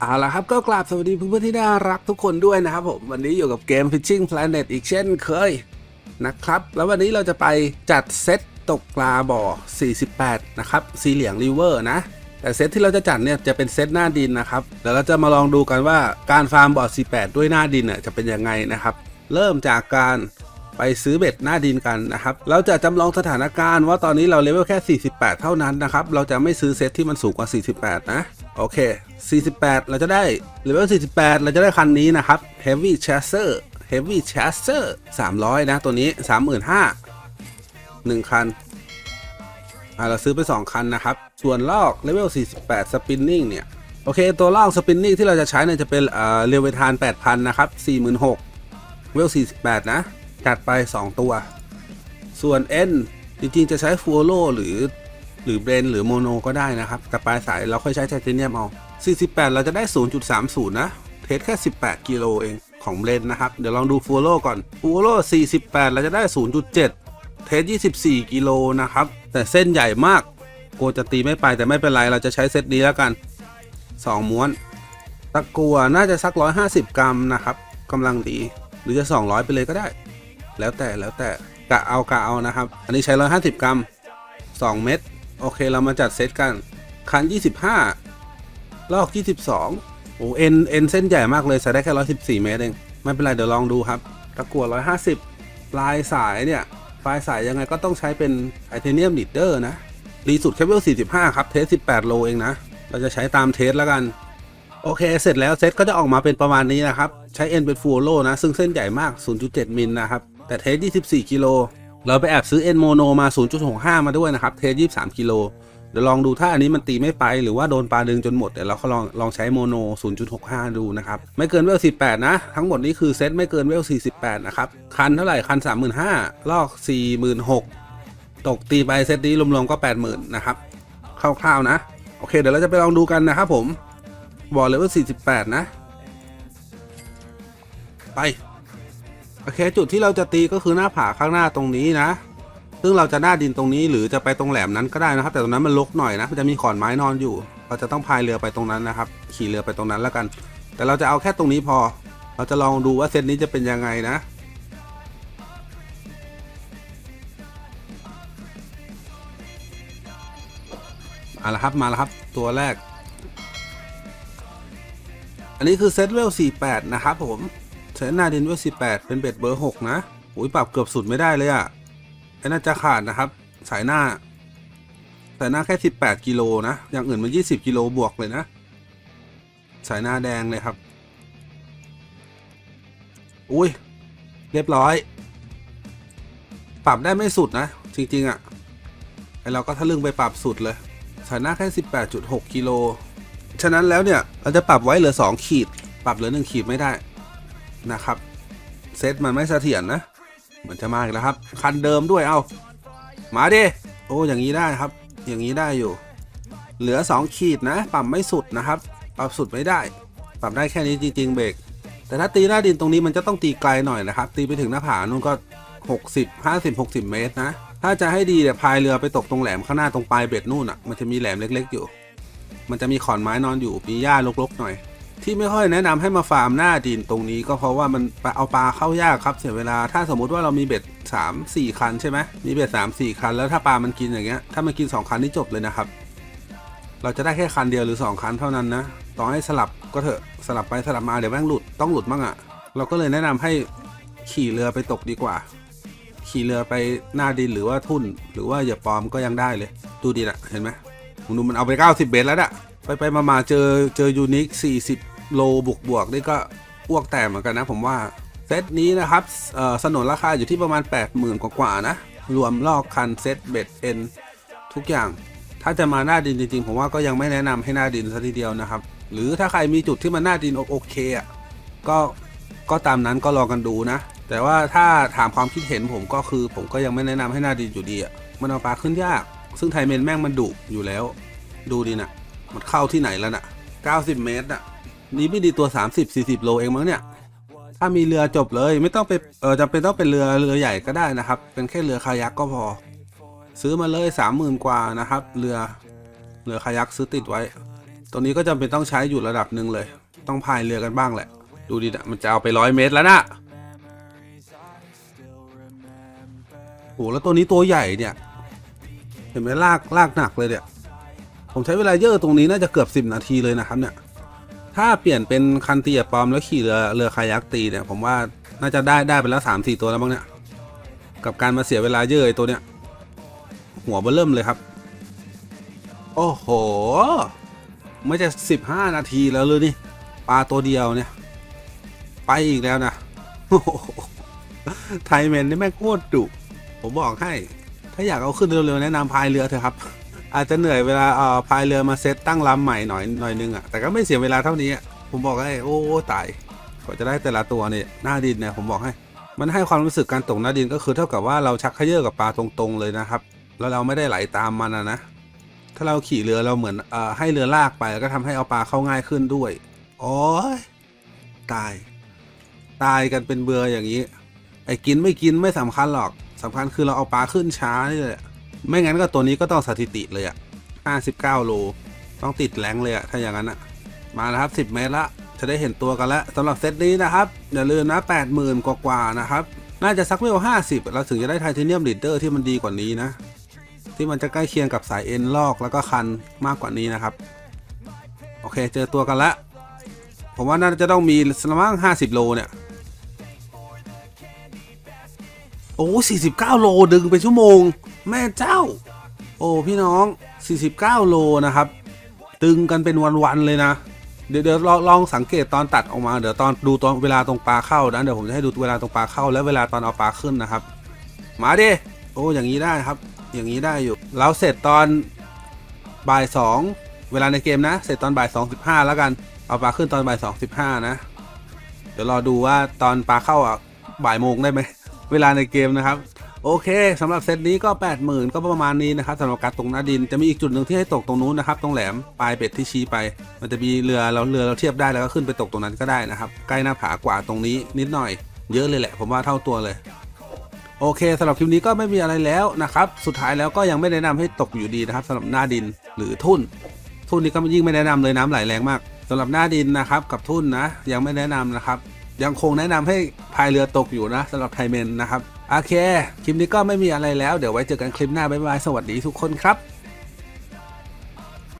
เอาละครับก็กราบสวัสดีเพื่อนๆที่น่ารักทุกคนด้วยนะครับผม วันนี้อยู่กับเกม Fishing Planet อีกเช่นเคยนะครับ แล้ววันนี้เราจะไปจัดเซตตกปลาบ่อ 48 นะครับ สีเหลียงริเวอร์นะ แต่เซตที่เราจะจัดเนี่ยจะเป็นเซตหน้าดินนะครับเดี๋ยวเราจะมาลองดูกันว่าการฟาร์มบ่อ 48 ด้วยหน้าดินน่ะจะเป็นยังไงนะครับ เริ่มจากการไปซื้อเบ็ดหน้าดินกันนะครับ เราจะจำลองสถานการณ์ว่าตอนนี้เราเลเวลแค่ 48 เท่านั้นนะครับ เราจะไม่ซื้อเซตที่มันสูงกว่า 48 นะ โอเค 48 เราจะได้เลเวล48 เราจะได้คันนี้นะครับ Heavy Chaser Heavy Chaser 300 นะ ตัวนี้ 35,000 1 คัน อ่า เราซื้อไป 2 คัน นะครับ ส่วนลอกเลเวล48 Spinning เนี่ย โอเค ตัวลอก Spinning ที่เราจะใช้เนี่ยจะเป็นเอ่อเรเวทาน 8,000 นะครับ 46,000เวล48 นะ จัดไป 2 ตัว ส่วน N จริง ๆ จะใช้ฟูโ o หรือ หรือเบรนหรือโมโนก็ได้นะครับ แต่ปลายสายเราค่อยใช้ไทเทเนียมเอา 48 เราจะได้ 0.30 นะ เทสแค่ 18 กิโลเองของเบรนนะครับ เดี๋ยวลองดูฟูโ o ก่อนฟูโ o 48 เราจะได้ 0.7 เทส 24 กิโลนะครับ แต่เส้นใหญ่มากกลัวจะตีไม่ไปแต่ไม่เป็นไรเราจะใช้เซตนี้แล้วกัน 2 ม้วน ตะกัวน่าจะสัก 150 กรัมนะครับกำลังดี หรือจะ 200 ไปเลยก็ได้ แล้วแต่แล้วแต่กะเอากะเอานะครับ อันนี้ใช้ 150 กรัม 2 เม็ด โอเคเรามาจัดเซตกัน คัน 25 ลอก 22 โอ้เอ็นเอ็นเส้นใหญ่มากเลยใส่ได้แค่ 114 เมตรเอง ไม่เป็นไรเดี๋ยวลองดูครับตะกั่ว150 ปลายสายเนี่ย ปลายสายยังไงก็ต้องใช้เป็นไทเทเนียมลีดเดอร์นะรีสุดแคปเวล45 ครับ เทส 18 โลเองนะ เราจะใช้ตามเทสแล้วกัน โอเค เสร็จแล้วเซตก็จะออกมาเป็นประมาณนี้นะครับ ใช้เอ็นเป็นฟูโลนะ ซึ่งเส้นใหญ่มาก 0.7 มิลนะครับ แต่เทส 24 กิโล เราไปแอบซื้อเอ็นโมโนมา 0.65 มาด้วยนะครับ เทส23 กิโล เดี๋ยวลองดูถ้าอันนี้มันตีไม่ไป หรือว่าโดนปลาดึงจนหมด เดี๋ยวเราก็ลองลองใช้โมโน 0.65 ดูนะครับ ไม่เกินเวล 18 นะ ทั้งหมดนี้คือเซตไม่เกินเวล 48 นะครับ คันเท่าไหร่ คัน 35,000 ลอก 46,000 ตกตีไปเซตนี้รวมๆก็ 80,000 นะครับ คร่าวๆนะ โอเค เดี๋ยวเราจะไปลองดูกันนะครับผม บอลเลเวล48 นะ ไป อเคจุดที่เราจะตีก็คือหน้าผาข้างหน้าตรงนี้นะ ซึ่งเราจะหน้าดินตรงนี้หรือจะไปตรงแหลมนั้นก็ได้นะครับ แต่ตรงนั้นมันลกหน่อยนะมันจะมีขอนไม้นอนอยู่ เราจะต้องพายเรือไปตรงนั้นนะครับ ขี่เรือไปตรงนั้นแล้วกัน แต่เราจะเอาแค่ตรงนี้พอ เราจะลองดูว่าเซตนี้จะเป็นยังไงนะมาแล้วครับมาแล้วครับตัวแรก อันนี้คือเซตเวล48 นะครับผม เซตหน้าดินเวล18 เป็นเบ็ดเบอร์ 6 นะอุ้ยปรับเกือบสุดไม่ได้เลยอะ่ะไอ้น่าจะขาดนะครับ สายหน้า สายหน้าแค่ 18 กิโลนะ อย่างอื่นมัน 20 กิโลบวกเลยนะ สายหน้าแดงเลยครับ อุ้ย เรียบร้อย ปรับได้ไม่สุดนะ จริง ๆอะ่ะไอเราก็ทะลึ่งไปปรับสุดเลย สายหน้าแค่ 18.6 กิโล ฉะนั้นแล้วเนี่ย เราจะปรับไว้เหลือ 2 ขีด ปรับเหลือ 1 ขีดไม่ได้ นะครับ เซตมันไม่เสถียรนะ เหมือนจะมาอีกแล้วครับ คันเดิมด้วยเอามาดิโอ้อย่างนี้ได้ครับ อย่างนี้ได้อยู่ เหลือ 2 ขีดนะ ปรับไม่สุดนะครับ ปรับสุดไม่ได้ ปรับได้แค่นี้จริง ๆ เบรกแต่ถ้าตีหน้าดินตรงนี้มันจะต้องตีไกลหน่อยนะครับ ตีไปถึงหน้าผานู่นก็ 60 50 60 เมตรนะ ถ้าจะให้ดีเนี่ยพายเรือไปตกตรงแหลมข้างหน้าตรงปลายเบ็ดนู่นอะมันจะมีแหลมเล็ก ๆ อยู่ มันจะมีขอนไม้นอนอยู่มีหญ้ารกๆหน่อย ที่ไม่ค่อยแนะนำให้มาฟาร์มหน้าดินตรงนี้ก็เพราะว่ามันเอาปลาเข้ายากครับเสียเวลาถ้าสมมุติว่าเรามีเบ็ด3 4 คันใช่ไหมมีเบ็ด3 4 คัน แล้วถ้าปลามันกินอย่างเงี้ยถ้ามันกิน 2 คันนี่จบเลยนะครับ เราจะได้แค่คันเดียวหรือ 2 คันเท่านั้นนะต่อให้สลับก็เถอะสลับไปสลับมาเดี๋ยวแม่งหลุดต้องหลุดมั่งอะ่ะ เราก็เลยแนะนำให้ขี่เรือไปตกดีกว่า ขี่เรือไปหน้าดินหรือว่าทุ่น หรือว่าอย่าปลอมก็ยังได้เลย ดูดีนะเห็นไหมผมดูมันเอาไป 90 เบสแล้วอะไปไปมามาเจอเจอยูนิค40 โลบวกบวกนี่ก็อ้วกแตกเหมือนกันนะผมว่า เซตนี้นะครับสนนราคาอยู่ที่ประมาณ 80,000 กว่าๆนะ รวมลอกคันเซตเบ็ดเอ็นทุกอย่าง ถ้าจะมาหน้าดินจริงๆ ผมว่าก็ยังไม่แนะนำให้หน้าดินซะทีเดียวนะครับ หรือถ้าใครมีจุดที่มันหน้าดินโอเคอะก็ก็ตามนั้นก็ลองกันดูนะ แต่ว่าถ้าถามความคิดเห็นผมก็คือ ผมก็ยังไม่แนะนำให้หน้าดินอยู่ดีอะมันเอาปลาขึ้นยาก ซึ่งไทเมนแม่งมันดุอยู่แล้ว ดูดีนะมันเข้าที่ไหนแล้วน่ะ 90 เมตรอะ นี่ไม่ดีตัว 30-40 โลเองมั้งเนี่ย ถ้ามีเรือจบเลยไม่ต้องไปเออจำเป็นต้องเป็นเรือเรือใหญ่ก็ได้นะครับ เป็นแค่เรือคายักก็พอ ซื้อมาเลยสามหมื่นกว่านะครับ เรือเรือคายักซื้อติดไว้ ตัวนี้ก็จำเป็นต้องใช้อยู่ระดับหนึ่งเลย ต้องพายเรือกันบ้างแหละ ดูดินะมันจะเอาไปร้อยเมตรแล้วนะโหแล้วตัวนี้ตัวใหญ่เนี่ย เห็นไหมลากลากหนักเลยเนี่ยผมใช้เวลาเยอะตรงนี้น่าจะเกือบสิบนาทีเลยนะครับเนี่ย ถ้าเปลี่ยนเป็นคันตีอะปอมแล้วขี่เรือเรือคายักตีเนี่ย ผมว่าน่าจะได้ได้ไปแล้วสามสี่ตัวแล้วมั้งเนี่ย กับการมาเสียเวลาเยอะไอตัวเนี้ย หัวเบอเริ่มเลยครับ โอ้โห ไม่จะสิบห้านาทีแล้วเลยนี่ปลาตัวเดียวเนี่ย ไปอีกแล้วนะไทยเมนนี่แม่งโคตรดุผมบอกให้ ถ้าอยากเอาขึ้นเร็วๆแนะนำพายเรือเถอะครับ อาจจะเหนื่อยเวลาเอ่อพายเรือมาเซตตั้งลำใหม่หน่อยหน่อยนึงอะแต่ก็ไม่เสียเวลาเท่านี้อะผมบอกให้โอ้ตายกว่าจะได้แต่ละตัวเนี่ยหน้าดินเนี่ยผมบอกให้ มันให้ความรู้สึกการตกหน้าดินก็คือเท่ากับว่าเราชักเขยื้อกับปลาตรงๆเลยนะครับ แล้วเราไม่ได้ไหลตามมันอะนะ ถ้าเราขี่เรือเราเหมือนเอ่อให้เรือลากไปแล้วก็ทำให้เอาปลาเข้าง่ายขึ้นด้วยโอ้ยตาย ตายกันเป็นเบืออย่างนี้ ไอ้กินไม่กินไม่สำคัญหรอกสำคัญคือเราเอาปลาขึ้นช้านี่แหละ ไม่งั้นก็ตัวนี้ก็ต้องสถิติเลยอะ59 โล ต้องติดแรงเลยอะถ้าอย่างนั้นอะมาแล้วครับ 10 เมตรละ จะได้เห็นตัวกันแล้วสำหรับเซตนี้นะครับ อย่าลืมนะ 80,000 กว่าๆนะครับ น่าจะสักเวล50 เราถึงจะได้ไทเทเนียมลีดเดอร์ที่มันดีกว่านี้นะ ที่มันจะใกล้เคียงกับสายเอ็นลอกแล้วก็คันมากกว่านี้นะครับ โอเค เจอตัวกันละผมว่าน่าจะต้องมีสมั่ง50 โลเนี่ย โอ้49 โลดึงเป็นชั่วโมง แม่เจ้า โอ้พี่น้อง 49 โลนะครับดึงกันเป็นวันๆเลยนะ เดี๋ยวเดี๋ยวลองลองสังเกตตอนตัดออกมา เดี๋ยวตอนดูตอนเวลาตรงปลาเข้านะเดี๋ยวผมจะให้ดูเวลาตรงปลาเข้า และเวลาตอนเอาปลาขึ้นนะครับ มาดิโอ้อย่างนี้ได้ครับ อย่างนี้ได้อยู่เราเสร็จตอนบ่ายสองเวลาในเกมนะ เสร็จตอนบ่ายสองสิบห้าแล้วกันเอาปลาขึ้นตอนบ่ายสองสิบห้านะ เดี๋ยวรอดูว่าตอนปลาเข้าอะบ่ายโมงได้ไหมเวลาในเกมนะครับ โอเคสำหรับเซตนี้ก็ 80,000 ก็ประมาณนี้นะครับสำหรับการตกหน้าดินจะมีอีกจุดหนึ่งที่ให้ตกตรงนู้นนะครับตรงแหลมปลายเป็ดที่ชี้ไป มันจะมีเรือเราเรือเราเทียบได้แล้วก็ขึ้นไปตกตรงนั้นก็ได้นะครับ ใกล้หน้าผากว่าตรงนี้นิดหน่อย เยอะเลยแหละ ผมว่าเท่าตัวเลยโอเคสำหรับคลิปนี้ก็ไม่มีอะไรแล้วนะครับ สุดท้ายแล้วก็ยังไม่แนะนำให้ตกอยู่ดีนะครับสำหรับหน้าดินหรือทุ่น ทุ่นนี้ก็ยิ่งไม่แนะนำเลยน้ำไหลแรงมากสำหรับหน้าดินนะครับกับทุ่นนะ ยังไม่แนะนำนะครับ ยังคงแนะนำให้พายเรือตกอยู่นะสำหรับไทเมนนะครับ โอเค คลิปนี้ก็ไม่มีอะไรแล้ว เดี๋ยวไว้เจอกันคลิปหน้า บ๊ายบาย สวัสดีทุกคนครับ